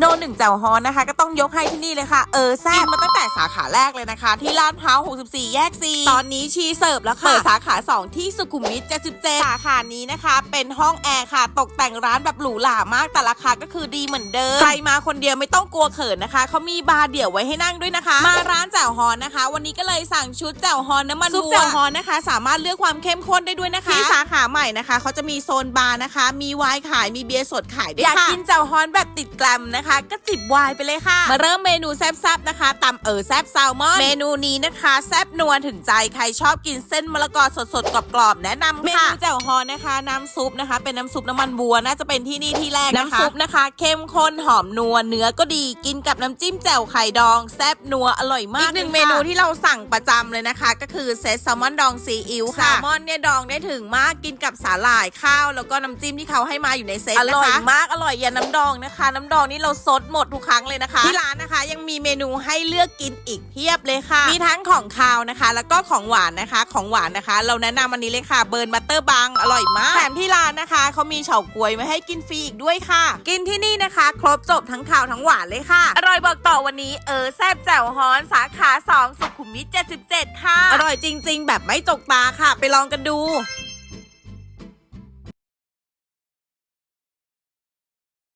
โนหนึ่งแจ่วฮอนนะคะ ก็ต้องยกให้ที่นี่เลยค่ะ เออแซ่บมาตั้งแต่สาขาแรกเลยนะคะ ที่ลาดพร้าว64 แยก 4 ตอนนี้ชีเสิร์ฟแล้วค่ะ เปิดสาขา 2 ที่สุขุมวิท77สาขานี้นะคะ เป็นห้องแอร์ค่ะ ตกแต่งร้านแบบหรูหรามากแต่ราคาก็คือดีเหมือนเดิม ใครมาคนเดียวไม่ต้องกลัวเขินนะคะ เขามีบาร์เดี่ยวไว้ให้นั่งด้วยนะคะ มาร้านแจ่วฮอนนะคะ วันนี้ก็เลยสั่งชุดแจ่วฮอนน้ำมันซุปแจ่วฮอนนะคะ สามารถเลือกความเข้มข้นได้ด้วยนะคะที่สาขาใหม่นะคะเขาจะมีโซนบาร์นะคะ มีไวน์ขายมีเบียร์สดขายด้วยค่ะอยากกินแจ่วฮอนแบบติดแกลมนะคะก็จิบไวน์ไปเลยค่ะ มาเริ่มเมนูแซ่บๆนะคะตำเออแซ่บแซลมอนเมนูนี้นะคะแซ่บนัวถึงใจใครชอบกินเส้นมะละกอสดๆกรอบๆแนะนำค่ะเมนูแจ่วฮอนนะคะ น้ำซุปนะคะ เป็นน้ำซุปน้ำมันบัวน่าจะเป็นที่นี่ที่แรกนะคะน้ำซุปนะคะ เข้มข้นหอมนัวเนื้อก็ดีกินกับน้ำจิ้มแจ่วไข่ดองแซ่บนัวอร่อยมากอีกหนึ่งเมนูที่เราสั่งประจำเลยนะคะ ก็คือเซตแซลมอนดองซีอิ๊วค่ะแซลมอนเนี่ยดองได้ถึงมากกินกับสาหร่ายข้าว แล้วก็น้ำจิ้มที่เขาให้มาอยู่ในเซตนะคะอร่อยมากอร่อยยันน้ำดองนะคะ น้ำดองนี่เราซดหมดทุกครั้งเลยนะคะ ที่ร้านนะคะยังมีเมนูให้เลือกกินอีกเพียบเลยค่ะ มีทั้งของคาวนะคะ แล้วก็ของหวานนะคะ ของหวานนะคะ เราแนะนำอันนี้เลยค่ะเบิร์นบัตเตอร์บังอร่อยมากแถมที่ร้านนะคะเขามีเฉาก๊วยไว้ให้กินฟรีอีกด้วยค่ะ กินที่นี่นะคะ ครบจบทั้งคาวทั้งหวานเลยค่ะ อร่อยบอกต่อวันนี้เออแซ่บแจ่วฮ้อนสาขา 2 สุขุมวิท77 ค่ะ อร่อยจริง ๆ แบบไม่จกตาค่ะ ไปลองกันดู